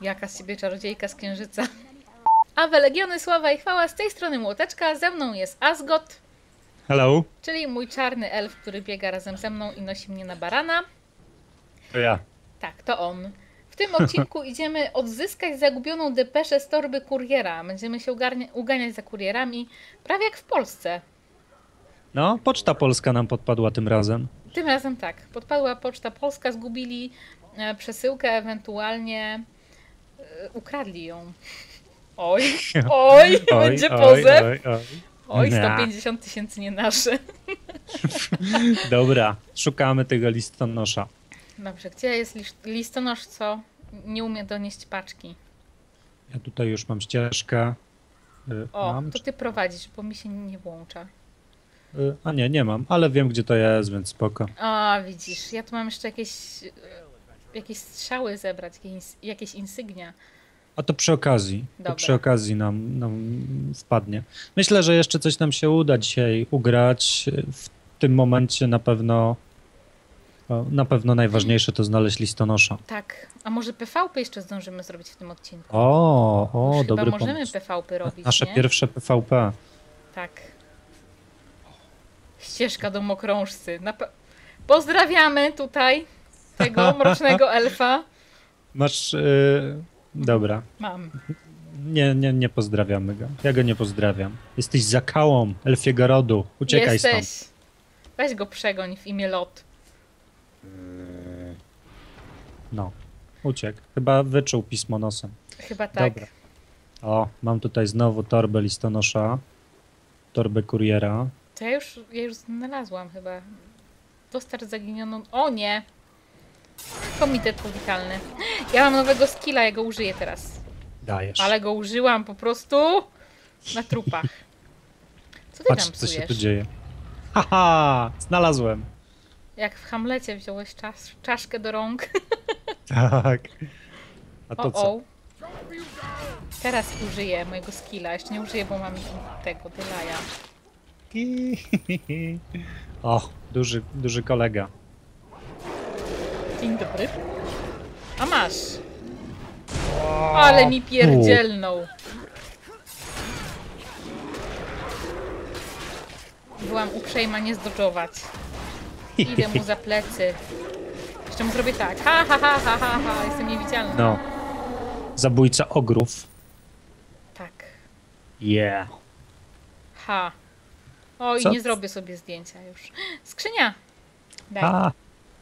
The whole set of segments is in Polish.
Jaka z ciebie czarodziejka z księżyca. A w Legiony Sława i Chwała z tej strony Młoteczka, ze mną jest Asgot, Hello. czyli mój czarny elf, który biega razem ze mną i nosi mnie na barana. To ja. Tak, to on. W tym odcinku idziemy odzyskać zagubioną depeszę z torby kuriera. Będziemy się uganiać za kurierami, prawie jak w Polsce. No, Poczta Polska nam podpadła tym razem. Tym razem tak. Podpadła Poczta Polska, zgubili e, przesyłkę, ewentualnie ukradli ją. Oj, oj, będzie pozew. Oj, oj. Oj, Nie. 150 tysięcy nie nasze. Dobra, szukamy tego listonosza. Dobrze, gdzie jest lis- listonosz, co nie umie donieść paczki? Ja tutaj już mam ścieżkę. Y, O, mam? to ty prowadzisz, bo mi się nie włącza. Y, A nie, nie mam, ale wiem gdzie to jest, więc spoko. A, widzisz, ja tu mam jeszcze jakieś, e, jakieś strzały zebrać, jakieś, jakieś insygnia. A to przy okazji. Dobra. To przy okazji nam, nam wpadnie. Myślę, że jeszcze coś nam się uda dzisiaj ugrać. W tym momencie na pewno na pewno najważniejsze to znaleźć listonosza. Tak, a może PvP jeszcze zdążymy zrobić w tym odcinku? O, o, Już dobry Chyba możemy pomysł. PvP robić, Nasze nie? pierwsze PvP. Tak. Ścieżka do mokrążcy. Nap- Pozdrawiamy tutaj tego mrocznego elfa. Masz. y, dobra. Mam. Nie, nie, nie pozdrawiamy go. Ja go nie pozdrawiam. Jesteś zakałą elfiego rodu. Uciekaj Jesteś. stąd. Weź go przegoń w imię Lot. No. Uciekł. Chyba wyczuł pismo nosem. Chyba tak. Dobra. O, mam tutaj znowu torbę listonosza. Torbę kuriera. To ja już, ja już znalazłam chyba. Dostarcz zaginioną... O nie! Komitet powitalny. Ja mam nowego skilla, ja go użyję teraz. Dajesz. Ale go użyłam po prostu na trupach. Co ty Patrz, tam co się tu dzieje. Haha! Znalazłem. Jak w Hamlecie wziąłeś czas, czaszkę do rąk. Tak. A to O, co? o. Teraz użyję mojego skilla. Jeszcze nie użyję, bo mam tego, Delaja. O, duży, duży kolega. Dzień dobry. A masz. Ale mi pierdzielnął. Byłam uprzejma nie zdodżować. Idę mu za plecy. Jeszcze mu zrobię tak. Ha, ha, ha, ha, ha, ha. Jestem niewidzialna. No. Zabójca ogrów. Tak. Yeah. Ha. O, i Co? nie zrobię sobie zdjęcia już. Skrzynia. Daj. A,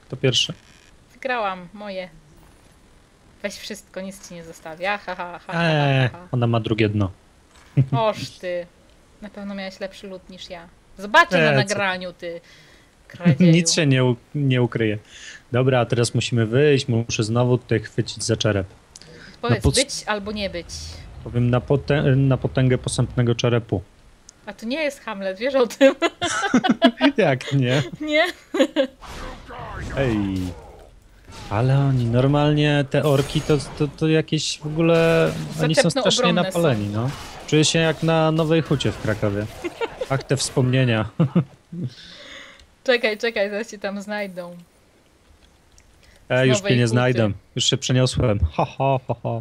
kto pierwszy? Wygrałam. Moje. Weź wszystko, nic ci nie zostawię. Ha, ha, ha, ha, Eee, ha, ha. ona ma drugie dno. Oż ty. Na pewno miałeś lepszy lód niż ja. Zobaczę na Eee, co? nagraniu, ty. Kradzieju. Nic się nie, u- nie ukryje. Dobra, a teraz musimy wyjść. Muszę znowu tutaj chwycić za czerep. Powiedz, podst- być albo nie być. Powiem na, potę- na potęgę posępnego czerepu. A to nie jest Hamlet, wiesz o tym? Jak nie? nie? Ej. Ale oni normalnie, te orki to, to, to jakieś w ogóle. Oni są Zaczepno strasznie obronne napaleni, no. Czuję się jak na Nowej Hucie w Krakowie. Ach, te wspomnienia. Czekaj, czekaj, zaraz cię tam znajdą. E, już Nowej mnie nie znajdę. Już się przeniosłem. Ha, ha, ha.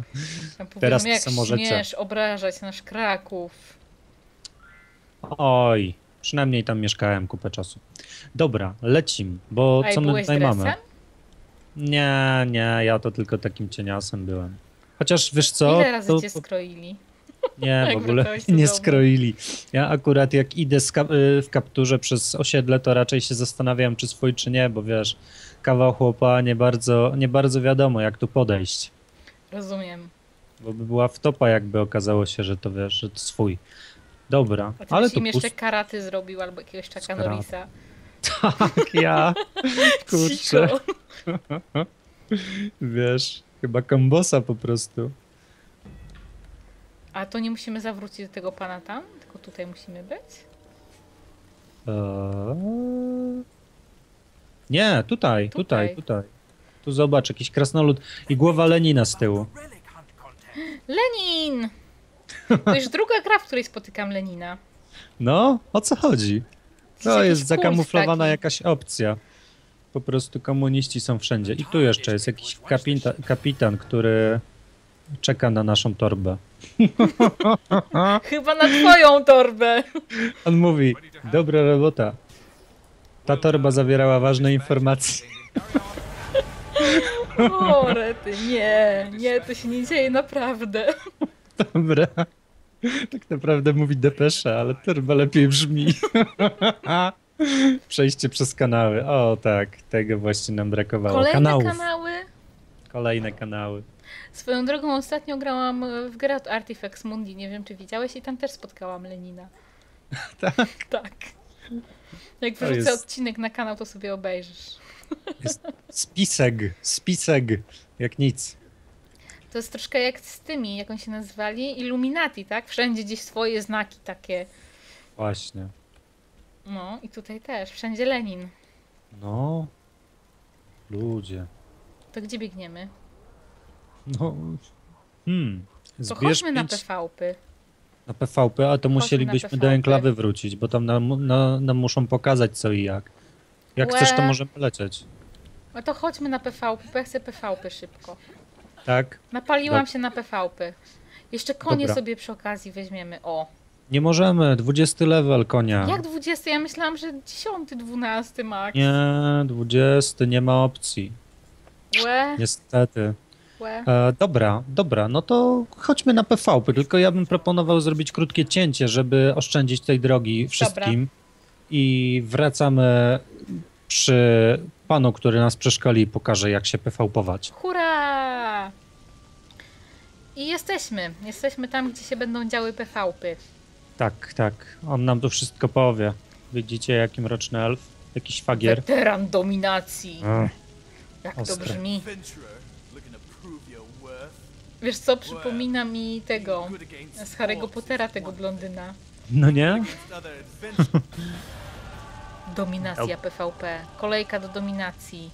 Tam Teraz jak co możecie. śmiesz obrażać nasz Kraków. Oj, przynajmniej tam mieszkałem kupę czasu. Dobra, lecim, bo co my byłeś tutaj dresem? Nie, nie, ja to tylko takim cieniasem byłem. Chociaż wiesz co? Ile razy to, cię skroili? nie, w ogóle nie skroili. Ja akurat jak idę y, w kapturze przez osiedle, to raczej się zastanawiam, czy swój, czy nie, bo wiesz, kawał chłopa, nie bardzo, nie bardzo wiadomo, jak tu podejść. Rozumiem. Bo by była wtopa, jakby okazało się, że to wiesz, że to swój. Dobra, A ty ale to im jeszcze pust... karaty zrobił albo jakiegoś Chucka. Tak, ja. Kurczę. Cicho. Wiesz, chyba kombosa po prostu. A to nie musimy zawrócić do tego pana tam? Tylko tutaj musimy być? Eee... Nie, tutaj, Tutaj. tutaj, tutaj. Tu zobacz, jakiś krasnolud i głowa Lenina z tyłu. Lenin! To już druga gra, w której spotykam Lenina. No, o co chodzi? To jest zakamuflowana jakaś opcja. Po prostu komuniści są wszędzie. I tu jeszcze jest jakiś kapita, kapitan, który czeka na naszą torbę. Chyba na twoją torbę. On mówi, dobra robota. Ta torba zawierała ważne informacje. O, rety, nie, nie, to się nie dzieje naprawdę. Dobra. Tak naprawdę mówi depesza, ale torba lepiej brzmi. Przejście przez kanały. O tak, tego właśnie nam brakowało. Kolejne Kanałów. kanały. Kolejne kanały. Swoją drogą ostatnio grałam w grę od Artifex Mundi, nie wiem czy widziałeś i tam też spotkałam Lenina. Tak. Tak. Jak wrzucę jest- odcinek na kanał, to sobie obejrzysz. Jest spisek, spisek, jak nic. To jest troszkę jak z tymi, jak oni się nazywali, Illuminati, tak? Wszędzie gdzieś swoje znaki takie. Właśnie. No i tutaj też, wszędzie Lenin. No. Ludzie. To gdzie biegniemy? No. Hmm. To Zbierz na pięć PvP. na PvP, a to musielibyśmy do enklawy wrócić, bo tam nam, na, nam muszą pokazać co i jak. Jak Łe. chcesz, to możemy lecieć. No to chodźmy na PvP, bo ja chcę PvP szybko. Tak? Napaliłam Dob- się na PvP. Jeszcze konie Dobra. sobie przy okazji weźmiemy. O. Nie możemy, 20 level konia. Jak 20? Ja myślałam, że 10, 12 max. Nie, 20, nie ma opcji. Łe, Niestety. łe. E, dobra, dobra, no to chodźmy na PvP, tylko ja bym proponował zrobić krótkie cięcie, żeby oszczędzić tej drogi wszystkim. I wracamy przy panu, który nas przeszkoli i pokaże, jak się PvPować. Hurra! I jesteśmy. Jesteśmy tam, gdzie się będą działy PvP. Tak, tak, on nam tu wszystko powie. Widzicie, jaki mroczny elf? Jakiś fagier. Weteran dominacji. Ech, Jak to ostre. brzmi. To worth. Wiesz co, przypomina mi tego z Harry'ego Pottera, tego blondyna. No nie? Dominacja PvP. Kolejka do dominacji.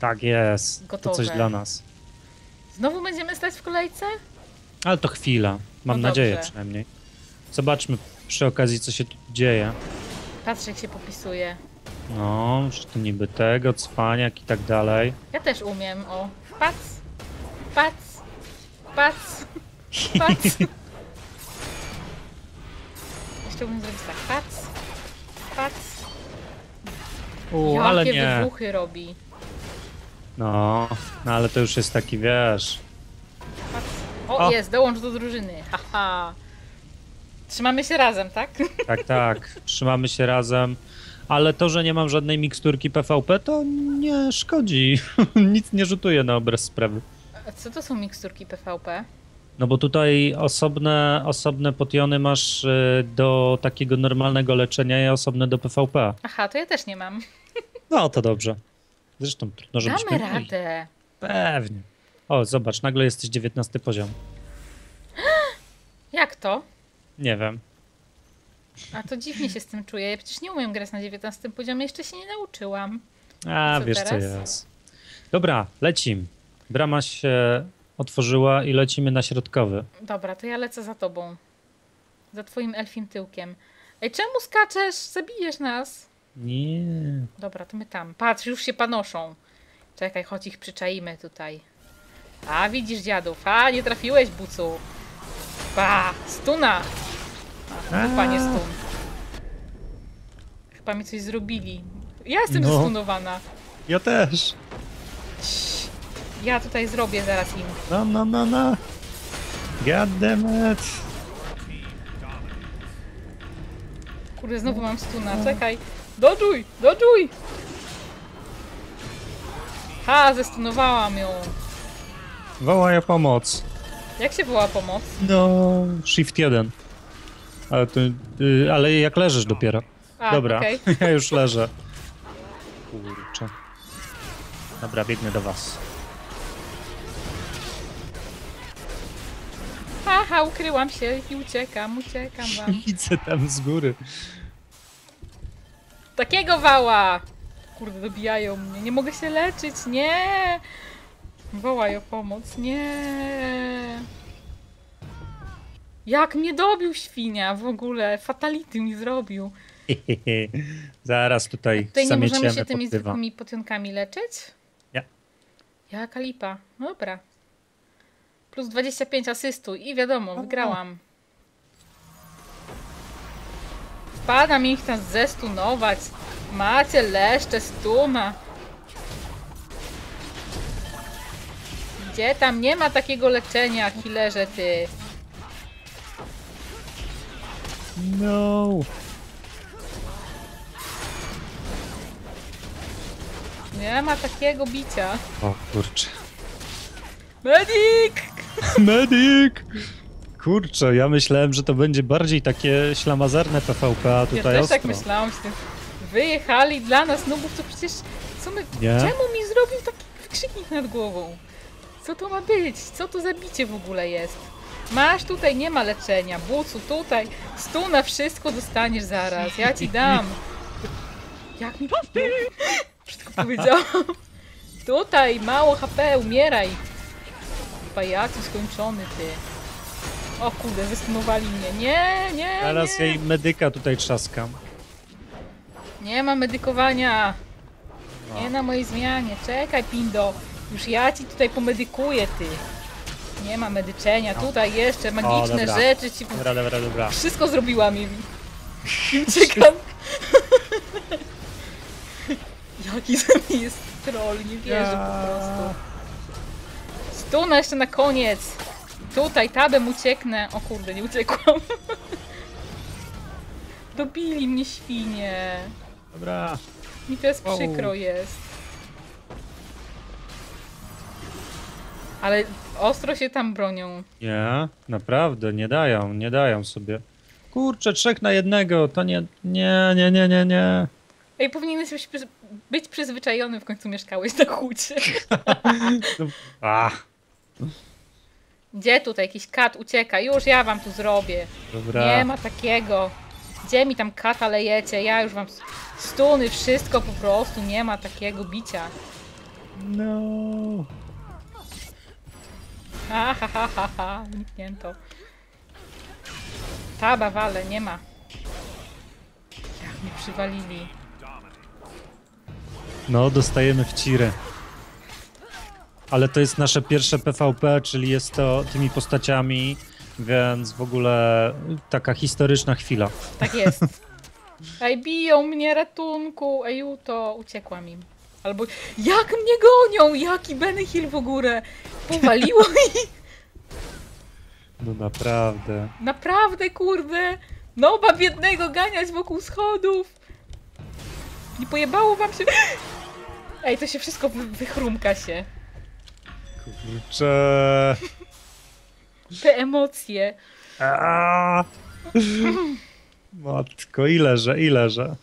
Tak jest. Gotowe. To coś dla nas. Znowu będziemy stać w kolejce? Ale to chwila. Mam No nadzieję przynajmniej. Zobaczmy przy okazji, co się tu dzieje. Patrz jak się popisuje. No, że to niby tego, cwaniak i tak dalej. Ja też umiem, o. Pac, pac, pac, pac. Jeszcze umiem zrobić tak. Pac, pac. U, Jakie ale nie. wybuchy robi. No, no ale to już jest taki, wiesz... Pac. O, O. jest, dołącz do drużyny. Haha. Trzymamy się razem, tak? Tak, tak. Trzymamy się razem. Ale to, że nie mam żadnej miksturki PvP, to nie szkodzi. Nic nie rzutuje na obraz sprawy. A Co to są miksturki PvP? No bo tutaj osobne, osobne potiony masz y, do takiego normalnego leczenia i osobne do PvP. Aha, to ja też nie mam. No to dobrze. Zresztą trudno, żebyśmy Damy mieli. radę. Pewnie. O, zobacz, nagle jesteś 19 poziom. Jak to? Nie wiem. A to dziwnie się z tym czuję. Ja przecież nie umiem grać na 19 poziomie, jeszcze się nie nauczyłam. A, Co wiesz teraz? co jest. Dobra, lecim. Brama się otworzyła i lecimy na środkowy. Dobra, to ja lecę za tobą. Za twoim elfim tyłkiem. Ej, czemu skaczesz? Zabijesz nas. Nie. Dobra, to my tam. Patrz, już się panoszą. Czekaj, chodź ich przyczaimy tutaj. A, widzisz dziadów. A, nie trafiłeś, bucu. Pa, stuna. A, to panie stun. Chyba mi coś zrobili. Ja jestem No. zestunowana. Ja też. Ja tutaj zrobię zaraz im. No, no, no, no. God damn it. Kurde, znowu mam stuna. Czekaj. Dodżuj, dodżuj. Ha, zestunowałam ją. Wołaj o pomoc. Jak się woła pomoc? No, shift 1. Ale, to, y, ale jak leżysz dopiero. A, Dobra, okej. ja już leżę. Kurczę. Dobra, biegnę do was. Haha, ukryłam się i uciekam, uciekam wam. Widzę tam z góry. Takiego wała! Kurde, dobijają mnie. Nie mogę się leczyć, nie! Wołaj o pomoc, nie! Jak mnie dobił świnia w ogóle? Fatality mi zrobił. Zaraz tutaj Tutaj nie możemy się tymi zwykłymi potionkami leczyć? Nie. Jaka lipa. Dobra. Plus 25 asystu i wiadomo, wygrałam. Wpadam ich tam zestunować. Macie leszcze stuna. Gdzie tam? Nie ma takiego leczenia, killerze ty. No. Nie ma takiego bicia. O kurczę. Medik! Medyk! Kurczę, ja myślałem, że to będzie bardziej takie ślamazerne PvP, a Ja tutaj też ostro. tak myślałam z tym. Wyjechali dla nas nubów, to przecież co my... Nie? Czemu mi zrobił taki wykrzyknik nad głową? Co to ma być? Co to za bicie w ogóle jest? Masz tutaj, nie ma leczenia. Bucu, tutaj. Stu na wszystko dostaniesz zaraz. Ja ci dam. Jak mi... Wszystko powiedziałam. Tutaj, mało HP, umieraj. Pajacu skończony, ty. O kurde, wystunowali mnie. Nie, nie, Teraz nie. jej medyka tutaj trzaskam. Nie ma medykowania. Nie na mojej zmianie. Czekaj, Pindo. Już ja ci tutaj pomedykuję, ty. Nie ma medyczenia. Tutaj jeszcze magiczne dobra. rzeczy ci... Dobra, dobra, dobra. Wszystko zrobiłam im. I uciekam. Jaki ze mnie jest troll, nie wierzę po prostu. Stuna jeszcze na koniec. Tutaj tabem ucieknę. O kurde, nie uciekłam. Dobili mnie świnie. Dobra. Mi teraz przykro jest. Ale ostro się tam bronią. Nie, naprawdę, nie dają, nie dają sobie. Kurczę, trzech na jednego, to nie, nie, nie, nie, nie, nie. Ej, powinieneś być, być przyzwyczajony, w końcu mieszkałeś na hucie. Ach, Gdzie tutaj jakiś kat ucieka? Już ja wam tu zrobię. dobra. Nie ma takiego. Gdzie mi tam kata lejecie? Ja już wam stuny, wszystko po prostu. Nie ma takiego bicia. No. Ha, ha, ha, ha, ha. Uniknięto. Taba wale, nie ma. Jak mnie przywalili. No, dostajemy w cirę. Ale to jest nasze pierwsze PvP, czyli jest to tymi postaciami, więc w ogóle taka historyczna chwila. Tak jest. Ej, biją mnie, ratunku. Ej, to uciekłam im. Albo jak mnie gonią? Jaki Benny Hill w górę? Powaliło ich. No naprawdę. Naprawdę, kurde. Noba biednego ganiać wokół schodów. Nie pojebało wam się? Ej, to się wszystko wy wychrumka się. Kurczę. Te emocje. Aaaa. Matko, ileże, ileże.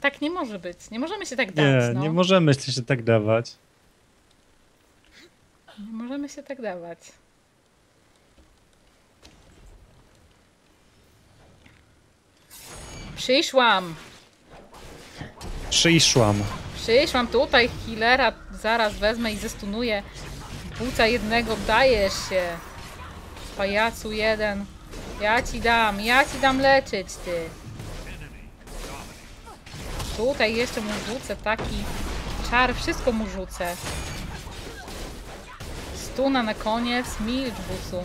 Tak nie może być. Nie możemy się tak Nie, dać, no. nie możemy się tak dawać. nie możemy się tak dawać. Przyszłam. Przyszłam. Przyszłam tutaj, healera zaraz wezmę i zestunuję. Buca jednego, dajesz się. Pajacu jeden. Ja ci dam, ja ci dam leczyć, ty. Tutaj jeszcze mu rzucę taki czar, wszystko mu rzucę. Stuna na koniec, milcz, bucu.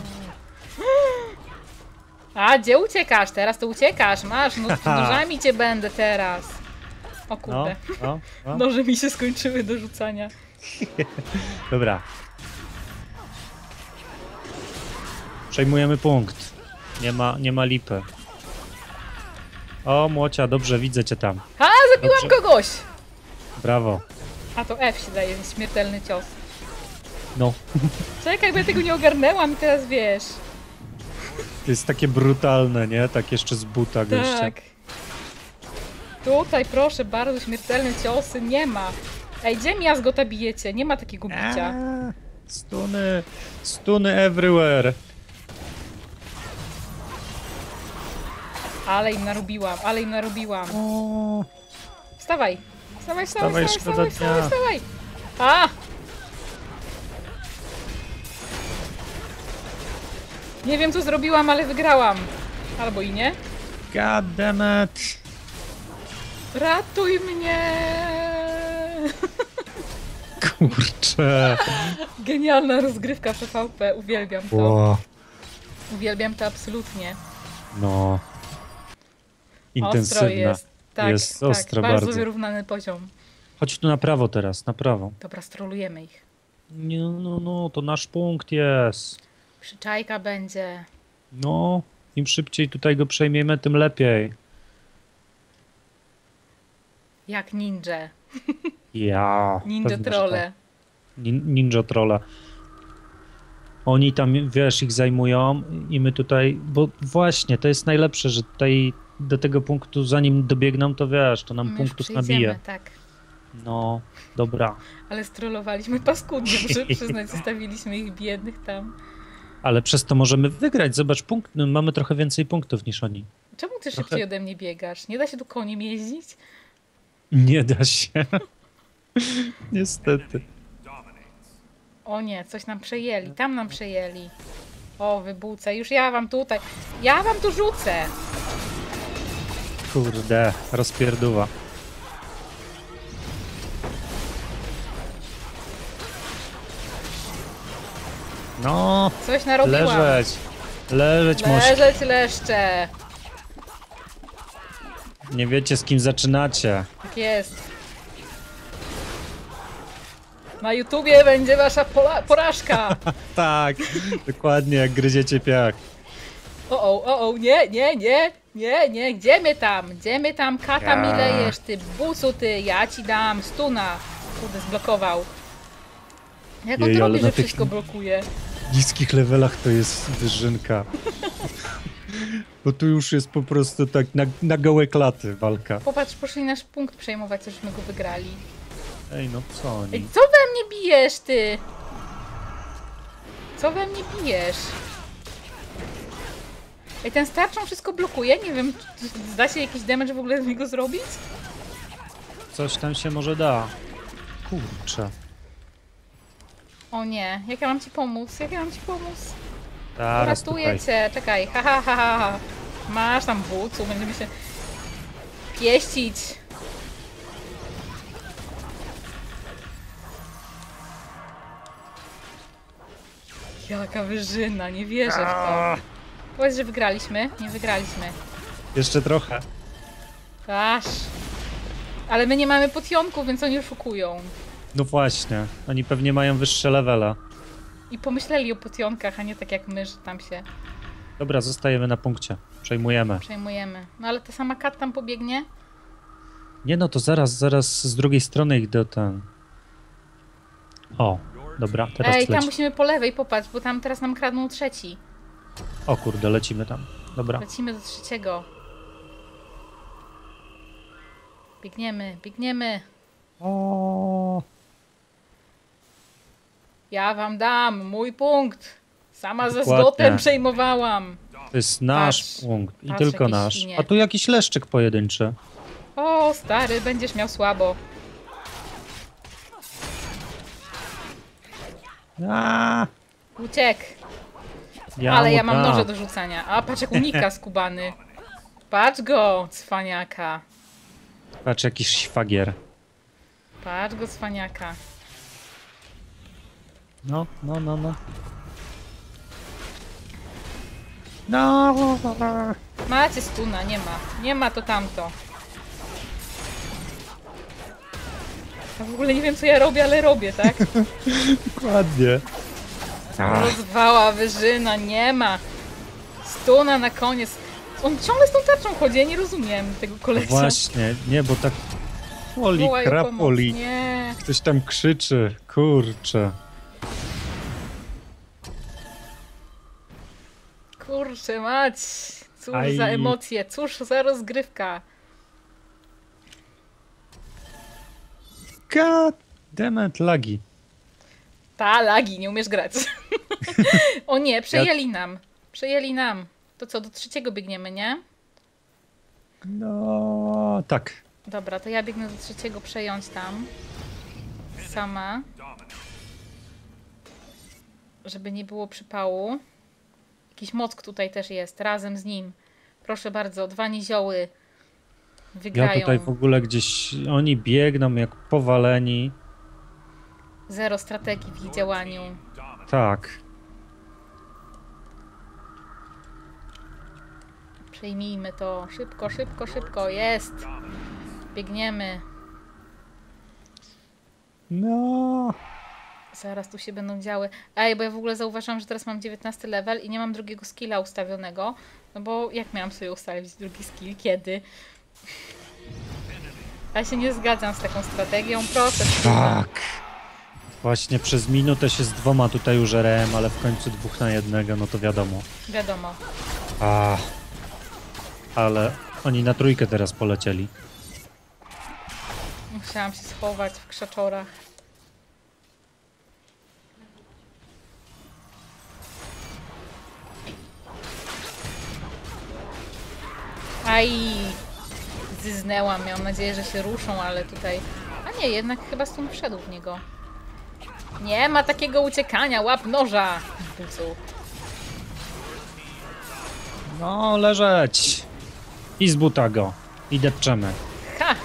A, gdzie uciekasz? Teraz to uciekasz, masz, no, nożami cię będę teraz. O No, kurde. no, no. Noże mi się skończyły do rzucania. Dobra. Przejmujemy punkt. Nie ma, nie ma lipy. O, młocia, dobrze, widzę cię tam. A, zabiłam Dobrze. kogoś! Brawo. A to F się daje, śmiertelny cios. No, Czekaj, bo ja tego nie ogarnęłam i teraz wiesz. to jest takie brutalne, nie? Tak jeszcze z buta gościa. Tak. Tutaj proszę bardzo, śmiertelne ciosy nie ma. Ej, gdzie miazgota bijecie? Nie ma takiego bicia. Aaa, Stuny, stuny everywhere. Ale im narobiłam, ale im narobiłam. O, Wstawaj! Wstawaj, wstawaj, Wstawaj, wstawaj, wstawaj, wstawaj, wstawaj! A! Nie wiem co zrobiłam, ale wygrałam. Albo i nie. god damn it. Ratuj mnie! Kurczę. Genialna rozgrywka PvP, uwielbiam to. Ło, Uwielbiam to absolutnie. no. Ostro Intensywna. jest. Tak, Jest tak, ostro bardzo, bardzo. wyrównany poziom. Chodź tu na prawo teraz, na prawo. Dobra, strolujemy ich. Nie, no, no, to nasz punkt jest. Przyczajka będzie. No, im szybciej tutaj go przejmiemy, tym lepiej. Jak ninja. Ja. Ninja trolle. tak. Nin- Ninja trolle. Oni tam, wiesz, ich zajmują i my tutaj, bo właśnie, to jest najlepsze, że tutaj do tego punktu, zanim dobiegną, to wiesz, to nam My punktów nabije. tak. No, dobra. Ale strollowaliśmy paskudnie, muszę przyznać, zostawiliśmy ich biednych tam. Ale przez to możemy wygrać. Zobacz, punkt, no, mamy trochę więcej punktów niż oni. Czemu ty Trochę- szybciej ode mnie biegasz? Nie da się tu koniem jeździć? Nie da się. Niestety. O nie, coś nam przejęli, tam nam przejęli. O, wybucę, już ja wam tutaj, ja wam tu rzucę. Kurde, rozpierduwa. No, Coś narobiłam. leżeć. Leżeć moś. Leżeć leszcze. Nie wiecie z kim zaczynacie. Tak jest. Na YouTubie będzie wasza pola- porażka. Tak, dokładnie jak gryziecie piach. O, o, o, o, nie, nie, nie, nie, nie, gdzie my tam? Gdzie my tam? Kata mi lejesz, ty bucu, ty, ja ci dam stuna. Kurde, zblokował. Jak on Jej, to ale robi, na że tych- wszystko blokuje? W niskich levelach to jest wyżynka. Bo tu już jest po prostu tak na, na gołe klaty walka. Popatrz, poszli nasz punkt przejmować, cośmy go wygrali. Ej, no co Ej, oni? co we mnie bijesz, ty? Co we mnie bijesz? Ej, ten starczą wszystko blokuje? Nie wiem, czy da się jakiś damage w ogóle z niego zrobić? Coś tam się może da. Kurczę. O nie, jak ja mam ci pomóc? Jak ja mam ci pomóc? Zaraz cię, czekaj, ha, ha, ha, ha, ha. Masz tam bucu, będziemy się pieścić. Jaka wyżyna, nie wierzę w to. Powiedz, że wygraliśmy? Nie wygraliśmy. Jeszcze trochę. Aż. Ale my nie mamy potionków, więc oni oszukują. No właśnie, oni pewnie mają wyższe levela. I pomyśleli o potionkach, a nie tak jak my, że tam się Dobra, zostajemy na punkcie. Przejmujemy. przejmujemy. No ale ta sama kat tam pobiegnie? Nie no, to zaraz, zaraz z drugiej strony ich do ten. O, dobra, teraz Ej, tam leci. musimy po lewej, popatrz, bo tam teraz nam kradną trzeci. O kurde, lecimy tam. Dobra. Lecimy do trzeciego. Biegniemy, biegniemy. O, Ja wam dam mój punkt. Sama ze złotem przejmowałam. to jest nasz Patrz, punkt i patrz, tylko nasz. świnie. A tu jakiś leszczyk pojedynczy. O, stary, będziesz miał słabo. A, Uciek. Ja Ale ja mam noże do rzucania. A patrz jak unika skubany. Patrz go, cwaniaka. Patrz, jakiś szwagier. Patrz go, cwaniaka. No, no, no, no. No, Macie stuna, nie ma. Nie ma to tamto. Ja w ogóle nie wiem co ja robię, ale robię, tak? dokładnie. Rozwała wyżyna, nie ma. Stuna na koniec. On ciągle z tą tarczą chodzi, ja nie rozumiem tego kolesia. właśnie, nie, bo tak poli, Wołaj o pomoc. krapoli. Nie. Ktoś tam krzyczy, kurczę. Kurczę mać. Cóż Aj. za emocje, cóż za rozgrywka. God damn it, lagi. Ta, lagi, nie umiesz grać. o nie, przejęli nam. Przejęli nam. To co, do trzeciego biegniemy, nie? No, tak. Dobra, to ja biegnę do trzeciego przejąć tam. Sama. Żeby nie było przypału. Jakiś mock tutaj też jest, razem z nim. Proszę bardzo, dwa nizioły wygrają. Ja tutaj w ogóle gdzieś, oni biegną jak powaleni. Zero strategii w ich działaniu. Tak. Przejmijmy to. Szybko, szybko, szybko. Jest. Biegniemy. No. Zaraz tu się będą działy. Ej, bo ja w ogóle zauważyłam, że teraz mam 19 level i nie mam drugiego skilla ustawionego. No bo jak miałam sobie ustawić drugi skill? Kiedy? Ja się nie zgadzam z taką strategią. Proszę. Tak. Właśnie przez minutę się z dwoma tutaj użerałem, ale w końcu dwóch na jednego, no to wiadomo. Wiadomo. A. Ale oni na trójkę teraz polecieli. Musiałam się schować w krzaczorach. Aj! Zyznęłam. Miałam nadzieję, że się ruszą, ale tutaj... A nie, jednak chyba stąd wszedł w niego. Nie ma takiego uciekania. Łap noża! Bucu. No, leżeć. I z buta go. I depczemy. Ha!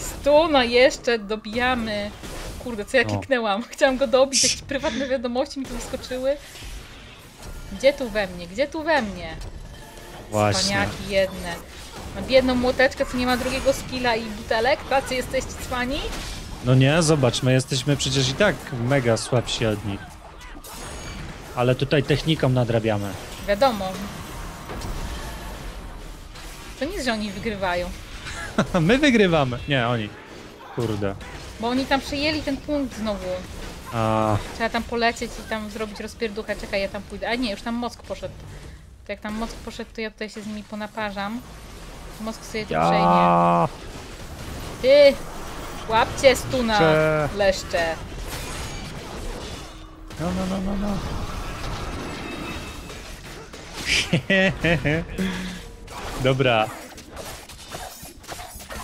Stuna jeszcze dobijamy. Kurde, co ja O. kliknęłam? Chciałam go dobić, jakieś prywatne wiadomości mi tu wyskoczyły. Gdzie tu we mnie? Gdzie tu we mnie? Właśnie. Cwaniaki jedne. Mam jedną młoteczkę, co nie ma drugiego skilla i butelek. Tacy jesteście cwani? No nie, zobacz, my jesteśmy przecież i tak mega słabsi od nich. Ale tutaj techniką nadrabiamy. Wiadomo. To nic, że oni wygrywają. My wygrywamy. Nie, oni. Kurde. Bo oni tam przejęli ten punkt znowu. A, Trzeba tam polecieć i tam zrobić rozpierduchę. Czekaj, ja tam pójdę. A nie, już tam Mosk poszedł. To jak tam Mosk poszedł, to ja tutaj się z nimi ponaparzam. Mosk sobie przejmie. ja. Ty! Łapcie stuna! Cze- Leszcze! No, no, no, no, no. Dobra.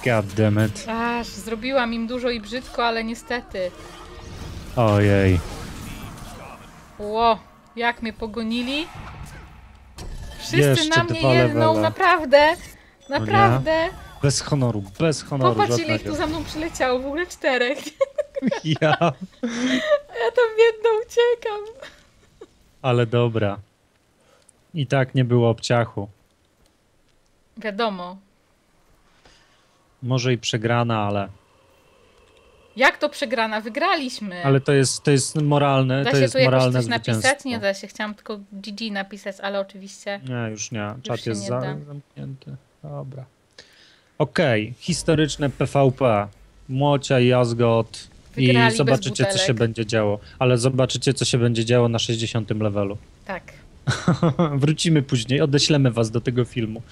God damn it. Aż, zrobiłam im dużo i brzydko, ale niestety. Ojej. Ło, jak mnie pogonili. Wszyscy Jeszcze na mnie dwa jedną, levele. naprawdę. Naprawdę. Bez honoru, bez honoru Popatrz ile ich żadnego. tu za mną przyleciało, w ogóle czterech. Ja. Ja tam jedną uciekam. Ale dobra. I tak nie było obciachu. Wiadomo. Może i przegrana, ale, Jak to przegrana? Wygraliśmy. ale to jest, to jest moralne, da to się jest tu jakoś moralne coś napisać? Nie da się. Chciałam tylko GG napisać, ale oczywiście. Nie, już nie. Czat się jest nie za, zamknięty. Dobra. Okej, historyczne PvP. Młocia i Jazgot. I Wygrali zobaczycie, co się będzie działo. Ale zobaczycie, co się będzie działo na 60 levelu. Tak. Wrócimy później, odeślemy was do tego filmu.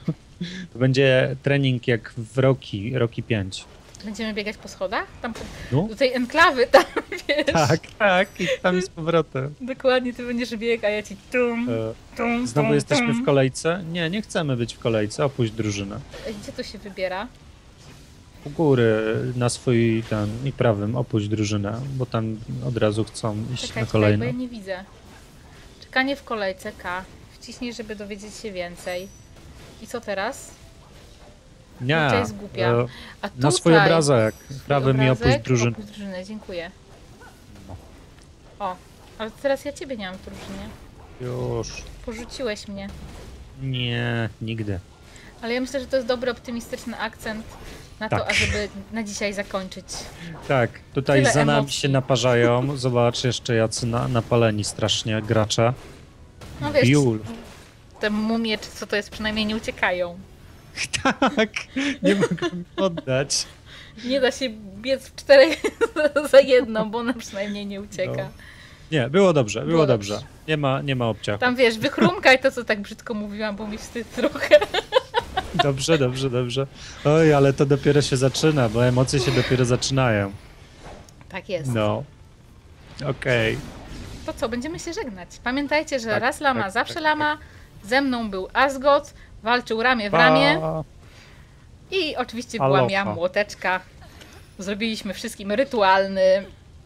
to będzie trening jak w Rocky, Rocky 5. Będziemy biegać po schodach? Tam po... No. do tej enklawy, tam wiesz. Tak, tak, i tam z powrotem. Dokładnie, ty będziesz biegł, a ja ci tum, E, tum, Znowu tum, jesteśmy tum. w kolejce? Nie, nie chcemy być w kolejce, opuść drużynę. Gdzie to się wybiera? U góry na swój ten i prawym opuść drużynę, bo tam od razu chcą iść Czekaj, na czekaj, bo ja kolejną. nie widzę. Czekanie w kolejce, K. Wciśnij, żeby dowiedzieć się więcej. I co teraz? Nie, Kurczę, jest głupia. e, A tutaj... na swój obrazek, Swój prawym i opuść drużynę. Opuść drużynę, dziękuję. O, ale teraz ja ciebie nie mam w drużynie. Już. Porzuciłeś mnie. Nie, nigdy. Ale ja myślę, że to jest dobry, optymistyczny akcent na to, Tak. ażeby na dzisiaj zakończyć. Tak, tutaj Tyle za nami emocji. się naparzają. Zobacz, jeszcze jacy na, napaleni strasznie gracze. No wiesz, Biul. te mumie, czy co to jest, przynajmniej nie uciekają. Tak, nie mogę mi poddać. Nie da się biec w czterech za jedną, bo ona przynajmniej nie ucieka. No. Nie, było dobrze, było, Było dobrze. dobrze. Nie ma, nie ma obciachu. Tam wiesz, wychrumkaj to, co tak brzydko mówiłam, bo mi wstyd trochę. Dobrze, dobrze, dobrze. Oj, ale to dopiero się zaczyna, bo emocje się dopiero zaczynają. Tak jest. No. Okej. To co, będziemy się żegnać. Pamiętajcie, że Tak, raz lama, tak, zawsze tak, lama. Ze mną był Asgot, walczył ramię w ramię. I oczywiście byłam Aloha. ja, młoteczka. Zrobiliśmy wszystkim rytualny.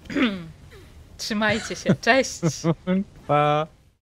Trzymajcie się, cześć! Pa.